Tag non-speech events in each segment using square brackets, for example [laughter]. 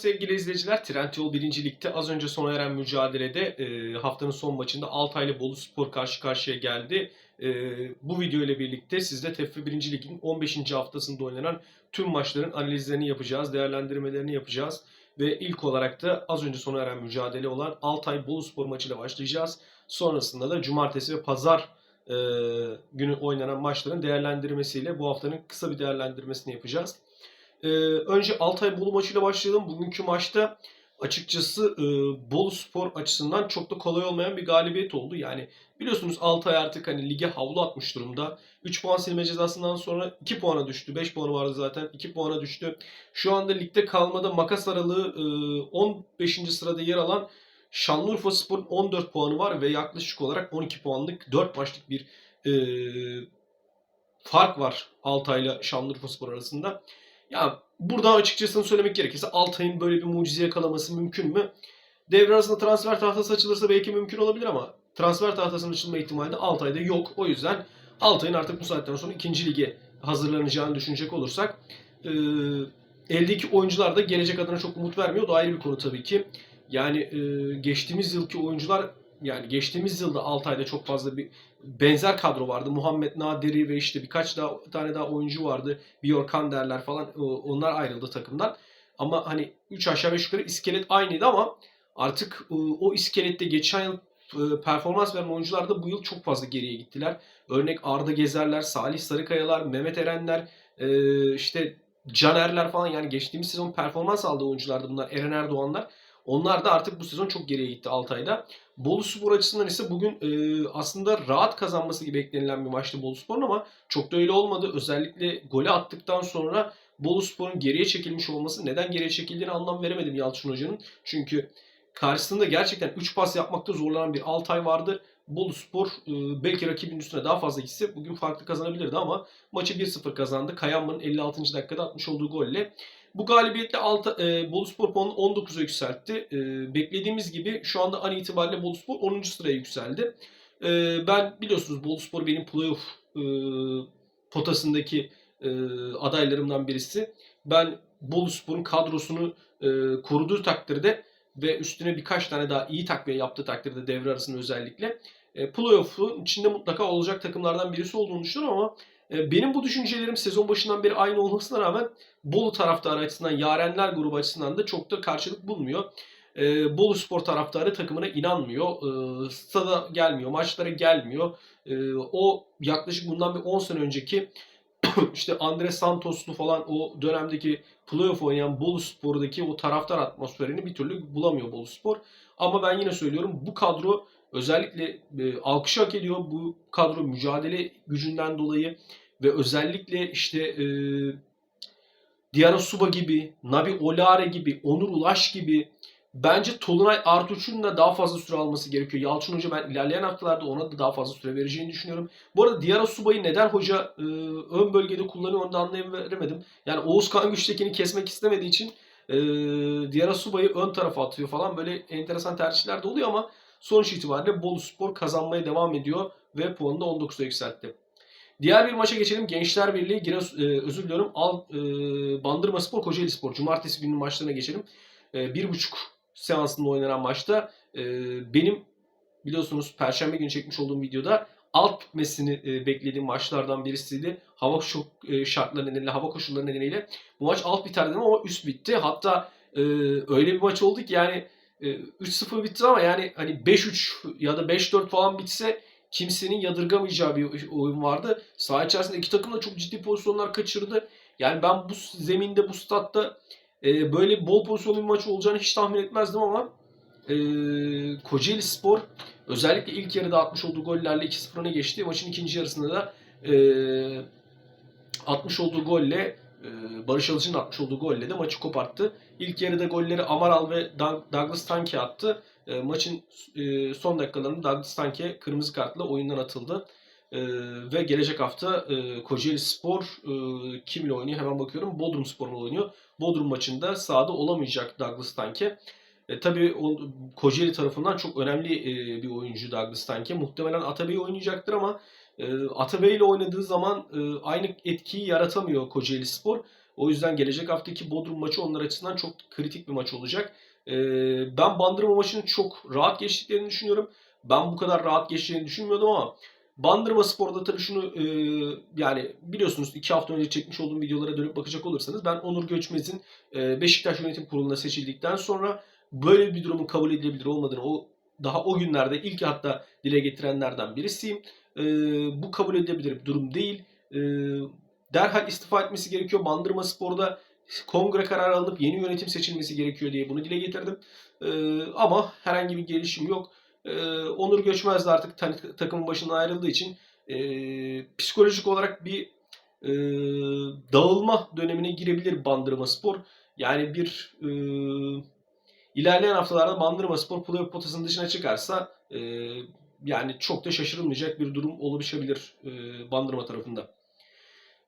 Sevgili izleyiciler, Trendyol 1. Lig'de az önce sona eren mücadelede e, haftanın son maçında Altaylı Bolu Spor karşı karşıya geldi. E, bu video ile birlikte sizde TFF 1. Lig'in 15. haftasında oynanan tüm maçların analizlerini yapacağız, değerlendirmelerini yapacağız. Ve ilk olarak da az önce sona eren mücadele olan Altay Bolu Spor maçıyla başlayacağız. Sonrasında da cumartesi ve pazar e, günü oynanan maçların değerlendirmesiyle bu haftanın kısa bir değerlendirmesini yapacağız. Ee, önce Altay Bolu maçıyla başlayalım. Bugünkü maçta açıkçası e, Bolu Spor açısından çok da kolay olmayan bir galibiyet oldu. Yani biliyorsunuz Altay artık hani lige havlu atmış durumda. 3 puan silme cezasından sonra 2 puana düştü. 5 puanı vardı zaten. 2 puana düştü. Şu anda ligde kalmada makas aralığı e, 15. sırada yer alan Şanlıurfa Spor'un 14 puanı var ve yaklaşık olarak 12 puanlık 4 maçlık bir e, fark var Altay'la Şanlıurfa Spor arasında. Ya burada açıkçası söylemek gerekirse Altay'ın böyle bir mucize yakalaması mümkün mü? Devre arasında transfer tahtası açılırsa belki mümkün olabilir ama transfer tahtasının açılma ihtimali de Altay'da yok. O yüzden Altay'ın artık bu saatten sonra ikinci lige hazırlanacağını düşünecek olursak e, eldeki oyuncular da gelecek adına çok umut vermiyor. O da ayrı bir konu tabii ki. Yani e, geçtiğimiz yılki oyuncular yani geçtiğimiz yılda Altay'da çok fazla bir benzer kadro vardı. Muhammed Nadiri ve işte birkaç daha tane daha oyuncu vardı. Bjorkan derler falan. Onlar ayrıldı takımdan. Ama hani 3 aşağı 5 yukarı iskelet aynıydı ama artık o iskelette geçen yıl performans veren oyuncular da bu yıl çok fazla geriye gittiler. Örnek Arda Gezerler, Salih Sarıkayalar, Mehmet Erenler, işte Canerler falan yani geçtiğimiz sezon performans aldığı oyunculardı bunlar. Eren Erdoğanlar. Onlar da artık bu sezon çok geriye gitti Altay'da. Bolu Spor açısından ise bugün e, aslında rahat kazanması gibi beklenilen bir maçtı Bolu Spor'un ama çok da öyle olmadı. Özellikle golü attıktan sonra Bolu Spor'un geriye çekilmiş olması neden geriye çekildiğini anlam veremedim Yalçın Hoca'nın. Çünkü karşısında gerçekten 3 pas yapmakta zorlanan bir Altay vardı. Bolu Spor e, belki rakibin üstüne daha fazla gitse bugün farklı kazanabilirdi ama maçı 1-0 kazandı. Kayanman'ın 56. dakikada atmış olduğu golle. Bu galibiyetle Alta, e, Boluspor puanını 19'a yükseltti. E, beklediğimiz gibi şu anda an itibariyle Boluspor 10. sıraya yükseldi. E, ben biliyorsunuz Boluspor benim playoff e, potasındaki e, adaylarımdan birisi. Ben Boluspor'un kadrosunu e, koruduğu takdirde ve üstüne birkaç tane daha iyi takviye yaptığı takdirde devre arasında özellikle e, playoff'un içinde mutlaka olacak takımlardan birisi olduğunu düşünüyorum ama benim bu düşüncelerim sezon başından beri aynı olmasına rağmen Bolu taraftarı açısından, Yarenler grubu açısından da çok da karşılık bulmuyor. E, Bolu Spor taraftarı takımına inanmıyor. E, stada gelmiyor, maçlara gelmiyor. O yaklaşık bundan bir 10 sene önceki [clears throat] işte Andre Santos'lu falan o dönemdeki playoff oynayan Bolu Spor'daki o taraftar atmosferini bir türlü bulamıyor Bolu Spor. Ama ben yine söylüyorum bu kadro özellikle e, alkış hak ediyor. Bu kadro mücadele gücünden dolayı ve özellikle işte e, Diara Suba gibi, Nabi Olare gibi, Onur Ulaş gibi bence Tolunay Artuç'un da daha fazla süre alması gerekiyor. Yalçın Hoca ben ilerleyen haftalarda ona da daha fazla süre vereceğini düşünüyorum. Bu arada Diara Suba'yı neden hoca e, ön bölgede kullanıyor onu da anlayamadım. Yani Oğuz Kan Güçtekin'i kesmek istemediği için e, Diara Suba'yı ön tarafa atıyor falan. Böyle enteresan tercihler de oluyor ama sonuç itibariyle Bolu Spor kazanmaya devam ediyor ve puanını da 19'a yükseltti. Diğer bir maça geçelim. Gençler Birliği, Giresun, e, özür diliyorum, Al, e, Bandırma Spor, Kocaeli Spor. Cumartesi günü maçlarına geçelim. E, bir buçuk seansında oynanan maçta e, benim biliyorsunuz Perşembe günü çekmiş olduğum videoda alt bitmesini e, beklediğim maçlardan birisiydi. Hava şok e, şartları nedeniyle, hava koşulları nedeniyle bu maç alt biter ama üst bitti. Hatta e, öyle bir maç oldu ki yani 3-0 bitti ama yani hani 5-3 ya da 5-4 falan bitse kimsenin yadırgamayacağı bir oyun vardı. Saha içerisinde iki takım da çok ciddi pozisyonlar kaçırdı. Yani ben bu zeminde, bu statta e, böyle bol pozisyonlu bir maç olacağını hiç tahmin etmezdim ama e, Kocaeli Spor özellikle ilk yarıda atmış olduğu gollerle 2-0 öne geçti. Maçın ikinci yarısında da e, atmış olduğu golle Barış Alıcı'nın atmış olduğu golle de maçı koparttı. İlk yarıda golleri Amaral ve Douglas Tanke attı. E, maçın e, son dakikalarında Douglas Tanke kırmızı kartla oyundan atıldı. E, ve gelecek hafta e, Kocaeli Spor e, kimle oynuyor hemen bakıyorum. Bodrum Spor'la oynuyor. Bodrum maçında sahada olamayacak Douglas Tanke. E, tabii o, Kocaeli tarafından çok önemli e, bir oyuncu Douglas Tanke. Muhtemelen Atabey oynayacaktır ama Atabey ile oynadığı zaman e, aynı etkiyi yaratamıyor Kocaeli Spor. O yüzden gelecek haftaki Bodrum maçı onlar açısından çok kritik bir maç olacak. Ee, ben Bandırma maçının çok rahat geçtiklerini düşünüyorum. Ben bu kadar rahat geçeceğini düşünmüyordum ama Bandırma Spor'da tabii şunu e, yani biliyorsunuz iki hafta önce çekmiş olduğum videolara dönüp bakacak olursanız ben Onur Göçmez'in e, Beşiktaş Yönetim Kurulu'na seçildikten sonra böyle bir durumun kabul edilebilir olmadığını o daha o günlerde ilk hatta dile getirenlerden birisiyim. E, bu kabul edilebilir bir durum değil. E, derhal istifa etmesi gerekiyor. Bandırma Spor'da kongre kararı alınıp yeni yönetim seçilmesi gerekiyor diye bunu dile getirdim. E, ama herhangi bir gelişim yok. E, Onur Göçmez de artık ta- takımın başından ayrıldığı için e, psikolojik olarak bir e, dağılma dönemine girebilir Bandırma Spor. Yani bir e, ilerleyen haftalarda Bandırma Spor playoff potasının dışına çıkarsa yani çok da şaşırılmayacak bir durum oluşabilir e, Bandırma tarafında.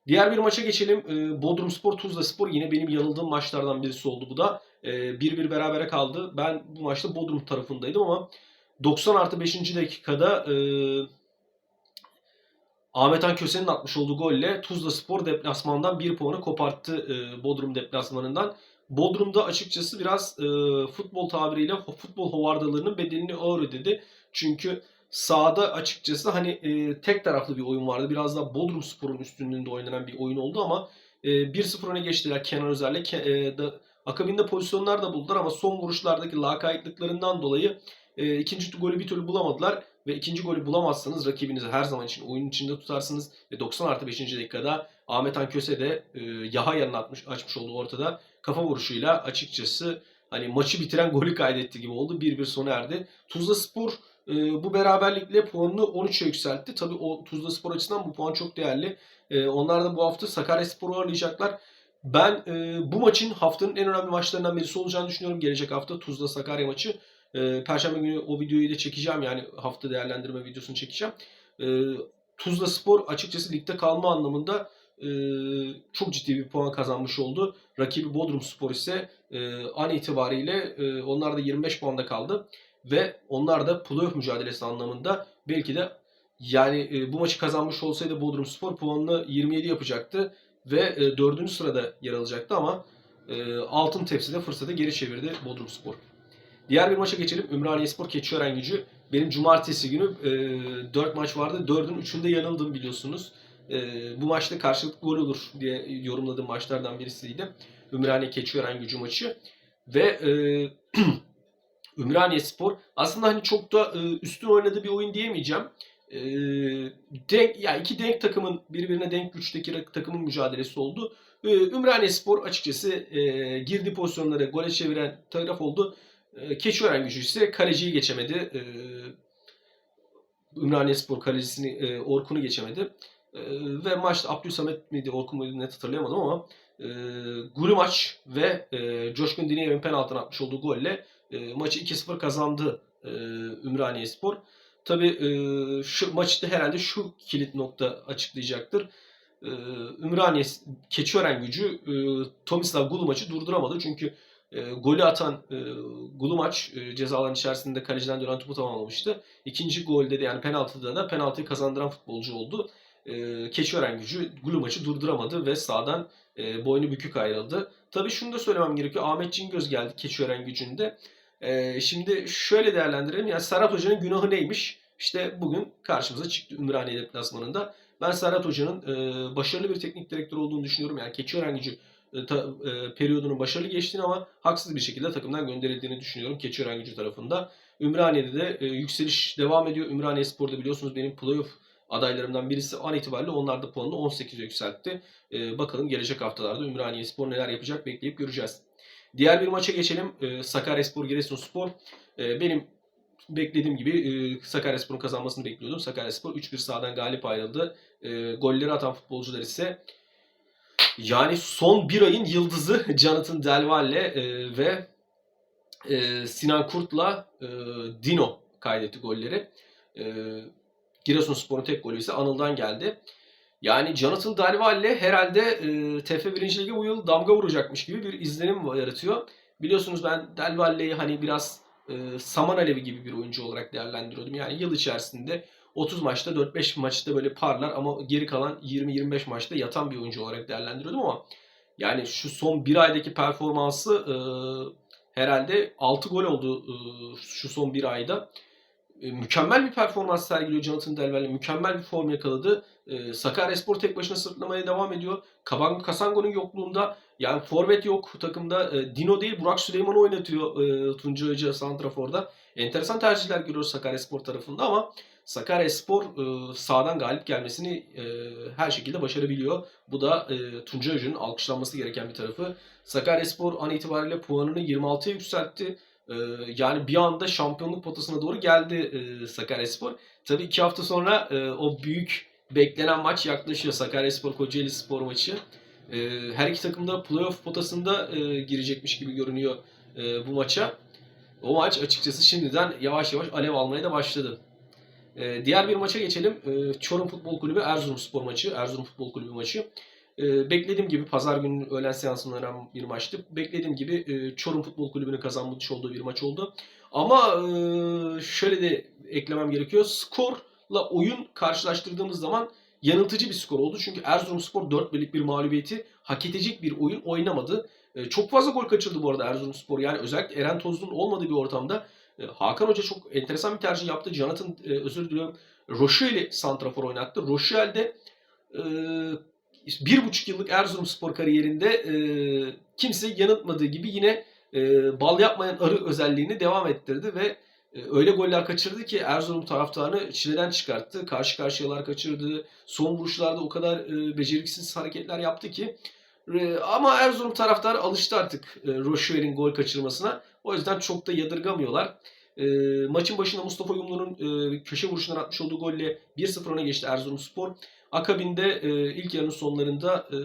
Diğer bir maça geçelim. E, Bodrum Spor, Tuzla Spor yine benim yanıldığım maçlardan birisi oldu bu da. E, 1-1 berabere kaldı. Ben bu maçta Bodrum tarafındaydım ama 90 artı 5. dakikada e, Ahmet Köse'nin atmış olduğu golle Tuzla Spor deplasmandan 1 puanı koparttı e, Bodrum deplasmanından. Bodrum'da açıkçası biraz e, futbol tabiriyle futbol hovardalığının bedelini ağır ödedi. Çünkü sahada açıkçası hani e, tek taraflı bir oyun vardı. Biraz da Bodrum Spor'un üstünlüğünde oynanan bir oyun oldu ama e, 1-0 öne geçtiler Kenan Özer'le. Ke- e, da, akabinde pozisyonlar da buldular ama son vuruşlardaki lakaytlıklarından dolayı e, ikinci golü bir türlü bulamadılar. Ve ikinci golü bulamazsanız rakibinizi her zaman için oyun içinde tutarsınız. Ve 90 artı 5. dakikada Ahmet Han de e, Yaha yanına atmış, açmış olduğu ortada. Kafa vuruşuyla açıkçası hani maçı bitiren golü kaydetti gibi oldu. 1-1 sona erdi. Tuzla Spor e, bu beraberlikle puanını 13'e yükseltti. Tabii o Tuzla Spor açısından bu puan çok değerli. E, onlar da bu hafta Sakaryaspor'u ağırlayacaklar. Ben e, bu maçın haftanın en önemli maçlarından birisi olacağını düşünüyorum. Gelecek hafta Tuzla Sakarya maçı. E, Perşembe günü o videoyu da çekeceğim yani hafta değerlendirme videosunu çekeceğim. E, Tuzla Spor açıkçası ligde kalma anlamında e, çok ciddi bir puan kazanmış oldu. Rakibi Bodrum Spor ise e, an itibariyle e, onlar da 25 puanda kaldı. Ve onlar da playoff mücadelesi anlamında belki de yani e, bu maçı kazanmış olsaydı Bodrum Spor puanını 27 yapacaktı ve e, 4. sırada yer alacaktı ama e, altın tepside fırsatı geri çevirdi Bodrum Spor. Diğer bir maça geçelim. Ümraniye Spor Keçiören Gücü. Benim cumartesi günü e, 4 maç vardı. 4'ün 3'ünde yanıldım biliyorsunuz. E, bu maçta karşılıklı gol olur diye yorumladığım maçlardan birisiydi. Ümraniye Keçiören Gücü maçı. Ve e, [clears throat] Ümraniye Spor aslında hani çok da e, üstün oynadığı bir oyun diyemeyeceğim. E, denk, ya iki denk takımın birbirine denk güçteki takımın mücadelesi oldu. E, Ümraniye Spor açıkçası e, girdi pozisyonları gole çeviren taraf oldu. E, Keçiören gücü ise kaleciyi geçemedi. E, Ümraniye Spor kalecisini e, Orkun'u geçemedi. E, ve maçta Abdülsamet miydi Orkun muydu net hatırlayamadım ama e, Gulumaç ve e, Coşkun Diniyev'in penaltına atmış olduğu golle e, maçı 2-0 kazandı e, Ümraniye Spor. Tabi e, şu maçta herhalde şu kilit nokta açıklayacaktır. E, Ümraniye Keçiören gücü e, Tomislav Gulumaç'ı durduramadı. Çünkü e, golü atan e, Gulumaç e, cezaların içerisinde kaleciden dönen topu tamamlamıştı. İkinci golde de yani penaltıda da penaltıyı kazandıran futbolcu oldu. E, Keçiören gücü Gulumaç'ı durduramadı ve sağdan e, boynu bükük ayrıldı. Tabii şunu da söylemem gerekiyor. Ahmet Cingöz geldi Keçiören gücünde. E, şimdi şöyle değerlendirelim. Yani Serhat Hoca'nın günahı neymiş? İşte bugün karşımıza çıktı Ümraniye deplasmanında. Ben Serhat Hoca'nın e, başarılı bir teknik direktör olduğunu düşünüyorum. Yani Keçiören gücü e, ta, e, periyodunun başarılı geçtiğini ama haksız bir şekilde takımdan gönderildiğini düşünüyorum Keçiören gücü tarafında. Ümraniye'de de e, yükseliş devam ediyor. Ümraniye Spor'da biliyorsunuz benim playoff adaylarımdan birisi an itibariyle onlar da puanını 18'e yükseltti. E, bakalım gelecek haftalarda Ümraniye Spor neler yapacak bekleyip göreceğiz. Diğer bir maça geçelim. E, Sakaryaspor Giresunspor. E, benim beklediğim gibi e, Sakaryaspor'un kazanmasını bekliyordum. Sakaryaspor 3-1 sağdan galip ayrıldı. E, golleri atan futbolcular ise yani son bir ayın yıldızı [laughs] Jonathan Delvalle e, ve e, Sinan Kurt'la e, Dino kaydetti golleri. E, Giresunspor'un tek golü ise Anıl'dan geldi. Yani Jonathan Delvalle herhalde e, TF 1. Lig'e bu yıl damga vuracakmış gibi bir izlenim yaratıyor. Biliyorsunuz ben Delvalle'yi hani biraz e, saman alevi gibi bir oyuncu olarak değerlendiriyordum. Yani yıl içerisinde 30 maçta 4-5 maçta böyle parlar ama geri kalan 20-25 maçta yatan bir oyuncu olarak değerlendiriyordum ama Yani şu son bir aydaki performansı e, herhalde 6 gol oldu e, şu son bir ayda. E, mükemmel bir performans sergiliyor Jonathan Delvel'le. Mükemmel bir form yakaladı. E, Sakaryaspor tek başına sırtlamaya devam ediyor. Kaban Kasango'nun yokluğunda yani forvet yok takımda. E, Dino değil Burak Süleyman'ı oynatıyor e, Tuncay Hoca Santrafor'da. Enteresan tercihler görüyoruz Sakaryaspor tarafında ama Sakaryaspor e, sağdan galip gelmesini e, her şekilde başarabiliyor. Bu da e, Tuncay Hoca'nın alkışlanması gereken bir tarafı. Sakaryaspor an itibariyle puanını 26'ya yükseltti. E, yani bir anda şampiyonluk potasına doğru geldi e, Sakaryaspor. Tabii iki hafta sonra e, o büyük beklenen maç yaklaşıyor. Sakaryaspor Kocaeli Spor maçı. E, her iki takım da playoff potasında e, girecekmiş gibi görünüyor e, bu maça. O maç açıkçası şimdiden yavaş yavaş alev almaya da başladı. Ee, diğer bir maça geçelim. Ee, Çorum Futbol Kulübü Erzurum Spor maçı. Erzurum Futbol Kulübü maçı. Ee, beklediğim gibi pazar günü öğlen seansında oynanan bir maçtı. Beklediğim gibi e, Çorum Futbol Kulübü'nün kazanmış olduğu bir maç oldu. Ama e, şöyle de eklemem gerekiyor. Skorla oyun karşılaştırdığımız zaman yanıltıcı bir skor oldu. Çünkü Erzurumspor 4 birlik bir mağlubiyeti hak edecek bir oyun oynamadı. E, çok fazla gol kaçırdı bu arada Erzurumspor. Yani özellikle Eren Tozlu'nun olmadığı bir ortamda e, Hakan Hoca çok enteresan bir tercih yaptı. Jonathan e, özür diliyorum. Roşuel'i santrafor oynattı. Roşuel de e, bir buçuk yıllık Erzurumspor kariyerinde e, kimse yanıltmadığı gibi yine e, bal yapmayan arı özelliğini devam ettirdi ve e, öyle goller kaçırdı ki Erzurum taraftarını çileden çıkarttı. Karşı karşıyalar kaçırdı. Son vuruşlarda o kadar e, beceriksiz hareketler yaptı ki e, ama Erzurum taraftarı alıştı artık Roşuel'in gol kaçırmasına. O yüzden çok da yadırgamıyorlar. Maçın başında Mustafa Yumlu'nun köşe vuruşundan atmış olduğu golle 1-0 öne geçti Erzurumspor. Akabinde e, ilk yarının sonlarında e,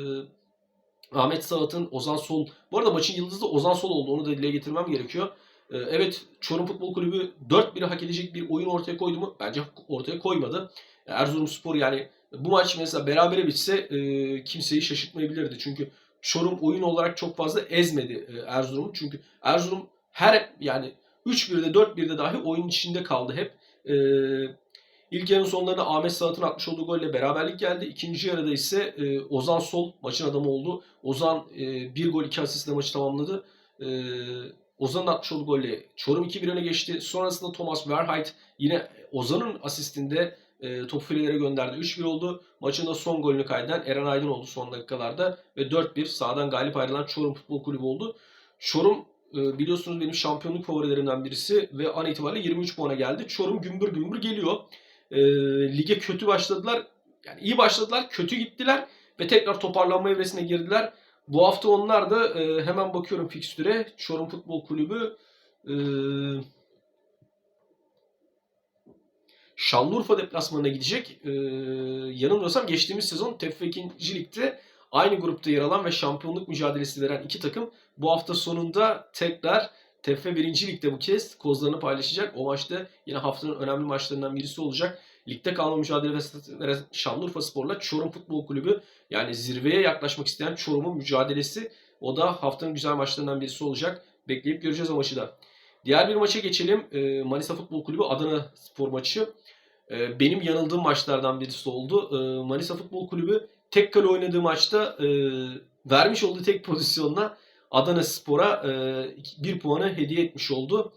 Ahmet Sağat'ın Ozan Sol, bu arada maçın yıldızı da Ozan Sol oldu onu da dile getirmem gerekiyor. E, evet Çorum Futbol Kulübü 4-1'e hak edecek bir oyun ortaya koydu mu? Bence ortaya koymadı. Erzurumspor yani bu maç mesela berabere bitse e, kimseyi şaşırtmayabilirdi. Çünkü Çorum oyun olarak çok fazla ezmedi e, Erzurum'u. Çünkü Erzurum her yani 3-1'de 4-1'de dahi oyun içinde kaldı hep. E, ilk yarının sonlarında Ahmet Saat'ın atmış olduğu golle beraberlik geldi. İkinci yarıda ise e, Ozan Sol maçın adamı oldu. Ozan e, bir gol iki asistle maçı tamamladı. E, Ozan'ın atmış olduğu golle Çorum 2-1 öne geçti. Sonrasında Thomas Verheit yine Ozan'ın asistinde e, topu filelere gönderdi. 3-1 oldu. Maçın da son golünü kaydeden Eren Aydın oldu son dakikalarda. Ve 4-1 sağdan galip ayrılan Çorum Futbol Kulübü oldu. Çorum e, biliyorsunuz benim şampiyonluk favorilerimden birisi ve an itibariyle 23 puana geldi. Çorum gümbür gümbür geliyor. E, lige kötü başladılar. Yani iyi başladılar, kötü gittiler ve tekrar toparlanma evresine girdiler. Bu hafta onlar da e, hemen bakıyorum fikstüre. Çorum Futbol Kulübü e, Şanlıurfa deplasmanına gidecek. Ee, yanılmıyorsam geçtiğimiz sezon 2. Lig'de aynı grupta yer alan ve şampiyonluk mücadelesi veren iki takım bu hafta sonunda tekrar TFF 1. Lig'de bu kez kozlarını paylaşacak. O maçta yine haftanın önemli maçlarından birisi olacak. Ligde kalma mücadelesi veren Şanlıurfa Spor'la Çorum Futbol Kulübü yani zirveye yaklaşmak isteyen Çorum'un mücadelesi o da haftanın güzel maçlarından birisi olacak. Bekleyip göreceğiz o maçı da. Diğer bir maça geçelim. Ee, Manisa Futbol Kulübü Adana Spor maçı. Ee, benim yanıldığım maçlardan birisi oldu. Ee, Manisa Futbol Kulübü tek kale oynadığı maçta e, vermiş olduğu tek pozisyonla Adana Spor'a e, bir puanı hediye etmiş oldu.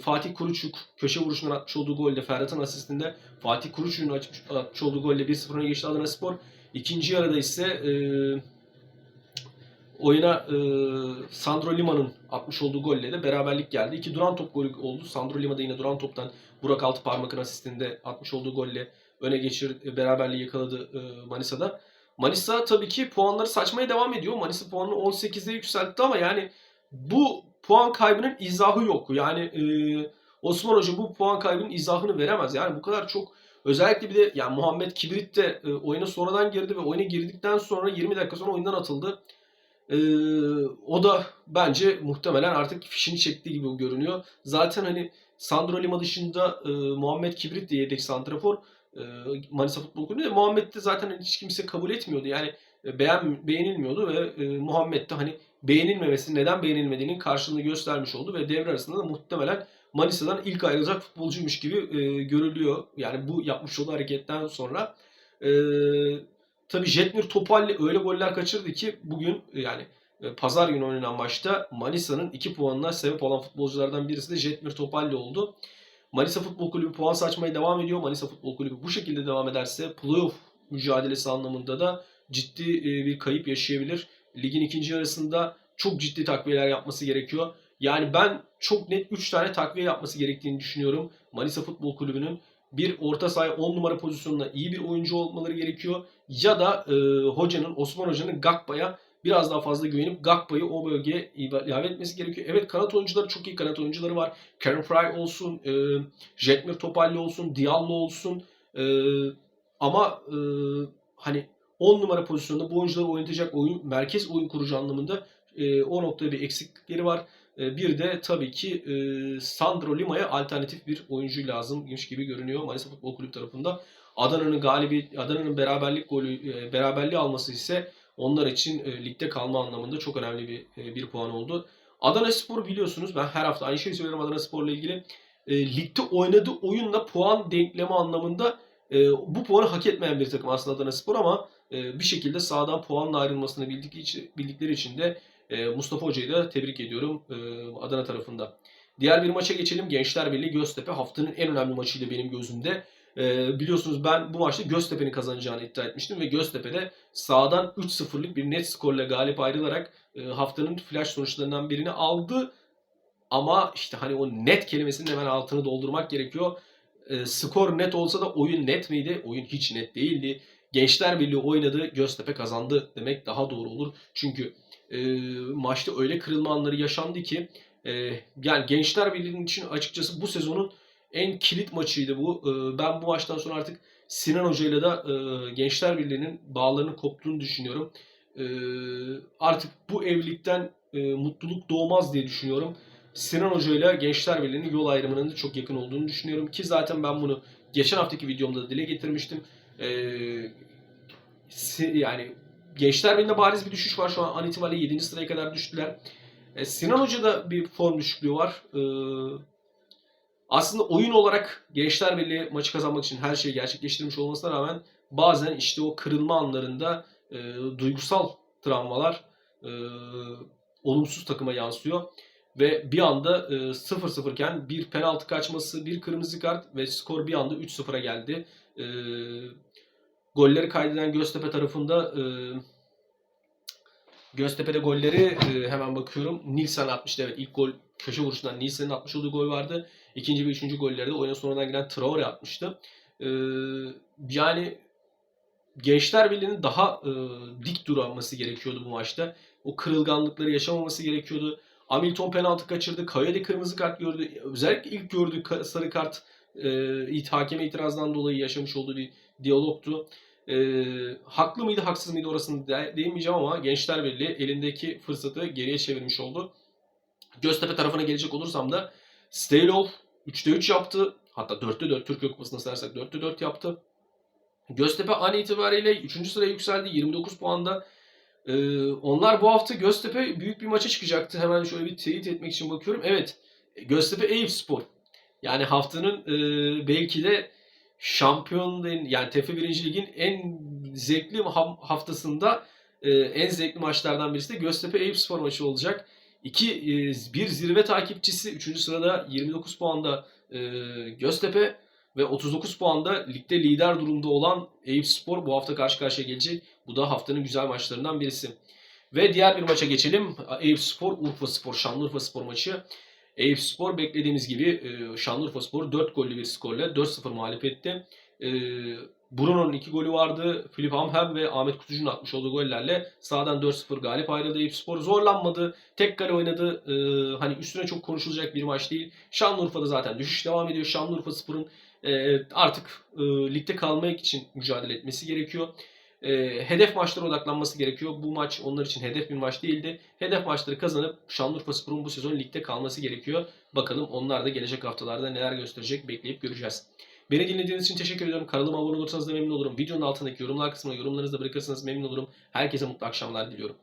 Fatih Kuruçuk köşe vuruşundan atmış olduğu golle Ferhat'ın asistinde Fatih Kuruçuk'un atmış olduğu golle 1-0 öne geçti Adana Spor. İkinci yarıda ise e, oyuna e, Sandro Lima'nın atmış olduğu golle de beraberlik geldi. İki duran top golü oldu. Sandro Lima da yine duran toptan Burak Altıparmak'ın asistinde atmış olduğu golle öne geçir beraberliği yakaladı e, Manisa'da. Manisa tabii ki puanları saçmaya devam ediyor. Manisa puanını 18'e yükseltti ama yani bu puan kaybının izahı yok. Yani e, Osman Hoca bu puan kaybının izahını veremez. Yani bu kadar çok özellikle bir de yani Muhammed Kibrit de e, oyuna sonradan girdi ve oyuna girdikten sonra 20 dakika sonra oyundan atıldı. Ee, o da bence muhtemelen artık fişini çektiği gibi görünüyor. Zaten hani Sandro Lima dışında e, Muhammed Kibrit diye yedek santrafor e, Manisa Futbol Kulübü'nde. Muhammed de zaten hiç kimse kabul etmiyordu. Yani e, beğen, beğenilmiyordu ve e, Muhammed de hani beğenilmemesi, neden beğenilmediğinin karşılığını göstermiş oldu ve devre arasında da muhtemelen Manisa'dan ilk ayrılacak futbolcuymuş gibi e, görülüyor. Yani bu yapmış olduğu hareketten sonra. E, Tabii Jetmir Topalli öyle goller kaçırdı ki bugün e, yani e, pazar günü oynanan maçta Manisa'nın 2 puanına sebep olan futbolculardan birisi de Jetmir Topalli oldu. Manisa Futbol Kulübü puan saçmaya devam ediyor. Manisa Futbol Kulübü bu şekilde devam ederse playoff mücadelesi anlamında da ciddi e, bir kayıp yaşayabilir. Ligin ikinci yarısında çok ciddi takviyeler yapması gerekiyor. Yani ben çok net 3 tane takviye yapması gerektiğini düşünüyorum. Manisa Futbol Kulübü'nün bir orta sahaya 10 numara pozisyonunda iyi bir oyuncu olmaları gerekiyor. Ya da e, hocanın, Osman Hoca'nın Gakpa'ya biraz daha fazla güvenip Gakpa'yı o bölgeye ilave etmesi gerekiyor. Evet kanat oyuncuları çok iyi kanat oyuncuları var. Karen Fry olsun, e, Jetmir Topalli olsun, Diallo olsun. E, ama e, hani 10 numara pozisyonda bu oyuncuları oynatacak oyun, merkez oyun kurucu anlamında e, o noktada bir eksiklikleri var. E, bir de tabii ki e, Sandro Lima'ya alternatif bir oyuncu lazımmış gibi görünüyor Manisa Futbol Kulübü tarafında. Adana'nın galibi Adana'nın beraberlik golü e, beraberliği alması ise onlar için e, ligde kalma anlamında çok önemli bir e, bir puan oldu. Adana Spor biliyorsunuz ben her hafta aynı şeyi söylüyorum Adana Spor'la ilgili. E, ligde oynadığı oyunla puan denklemi anlamında e, bu puanı hak etmeyen bir takım aslında Adana Spor ama e, bir şekilde sağdan puanla ayrılmasını bildikleri için, bildikleri için de e, Mustafa Hoca'yı da tebrik ediyorum e, Adana tarafında. Diğer bir maça geçelim. Gençler Birliği Göztepe haftanın en önemli maçıydı benim gözümde. E, biliyorsunuz ben bu maçta Göztepe'nin kazanacağını iddia etmiştim ve Göztepe'de sağdan 3-0'lık bir net skorla galip ayrılarak e, haftanın flash sonuçlarından birini aldı. Ama işte hani o net kelimesinin hemen altını doldurmak gerekiyor. E, skor net olsa da oyun net miydi? Oyun hiç net değildi. Gençler Birliği oynadı, Göztepe kazandı demek daha doğru olur. Çünkü e, maçta öyle kırılma anları yaşandı ki e, yani Gençler Birliği'nin için açıkçası bu sezonun en kilit maçıydı bu. E, ben bu maçtan sonra artık Sinan Hoca ile de e, Gençler Birliği'nin bağlarının koptuğunu düşünüyorum. E, artık bu evlilikten e, mutluluk doğmaz diye düşünüyorum. Sinan Hoca ile Gençler Birliği'nin yol ayrımının da çok yakın olduğunu düşünüyorum ki zaten ben bunu geçen haftaki videomda da dile getirmiştim. E, yani Gençler Birliği'nde bariz bir düşüş var. Şu an an itibariyle 7. sıraya kadar düştüler. E, Sinan Hoca'da bir form düşüklüğü var. E, aslında oyun olarak Gençler Birliği maçı kazanmak için her şeyi gerçekleştirmiş olmasına rağmen bazen işte o kırılma anlarında e, duygusal travmalar e, olumsuz takıma yansıyor. Ve bir anda e, 0-0 iken bir penaltı kaçması, bir kırmızı kart ve skor bir anda 3-0'a geldi. E, golleri kaydeden Göztepe tarafında e, Göztepe'de golleri e, hemen bakıyorum. Nilsen atmıştı evet ilk gol köşe vuruşundan Nilsen'in atmış olduğu gol vardı. İkinci ve üçüncü golleri de oyuna sonradan giren Traore atmıştı. E, yani Gençler Birliği'nin daha e, dik durması gerekiyordu bu maçta. O kırılganlıkları yaşamaması gerekiyordu. Hamilton penaltı kaçırdı. Kayade kırmızı kart gördü. Özellikle ilk gördüğü sarı kart e, hakeme itirazdan dolayı yaşamış olduğu bir diyalogtu. E, haklı mıydı haksız mıydı orasını de, değinmeyeceğim ama Gençler Birliği elindeki fırsatı geriye çevirmiş oldu. Göztepe tarafına gelecek olursam da Steylov 3'te 3 yaptı. Hatta 4'te 4 Türkiye Kupası'nda sayarsak 4'te 4 yaptı. Göztepe an itibariyle 3. sıraya yükseldi 29 puanda. Ee, onlar bu hafta Göztepe büyük bir maça çıkacaktı. Hemen şöyle bir teyit etmek için bakıyorum. Evet Göztepe Eyüp Spor. Yani haftanın e, belki de şampiyon yani TF 1. Lig'in en zevkli haftasında e, en zevkli maçlardan birisi de Göztepe Eyüp Spor maçı olacak. İki, e, bir zirve takipçisi 3. sırada 29 puanda e, Göztepe ve 39 puanda ligde lider durumda olan Eyüp Spor bu hafta karşı karşıya gelecek. Bu da haftanın güzel maçlarından birisi. Ve diğer bir maça geçelim. Eyüp Spor, Urfa Spor, Şanlıurfa Spor maçı. Eyüp Spor beklediğimiz gibi e, Şanlıurfa Spor 4 gollü bir skorla 4-0 mağlup etti. E, Bruno'nun 2 golü vardı. Filip Hamhem ve Ahmet Kutucu'nun atmış olduğu gollerle sağdan 4-0 galip ayrıldı. Eyüp Spor zorlanmadı. Tek kale oynadı. E, hani üstüne çok konuşulacak bir maç değil. Şanlıurfa'da zaten düşüş devam ediyor. Şanlıurfa Spor'un artık ligde kalmak için mücadele etmesi gerekiyor e, hedef maçlara odaklanması gerekiyor. Bu maç onlar için hedef bir maç değildi. Hedef maçları kazanıp Şanlıurfa Spor'un bu sezon ligde kalması gerekiyor. Bakalım onlar da gelecek haftalarda neler gösterecek bekleyip göreceğiz. Beni dinlediğiniz için teşekkür ediyorum. Kanalıma abone olursanız da memnun olurum. Videonun altındaki yorumlar kısmına yorumlarınızı da bırakırsanız memnun olurum. Herkese mutlu akşamlar diliyorum.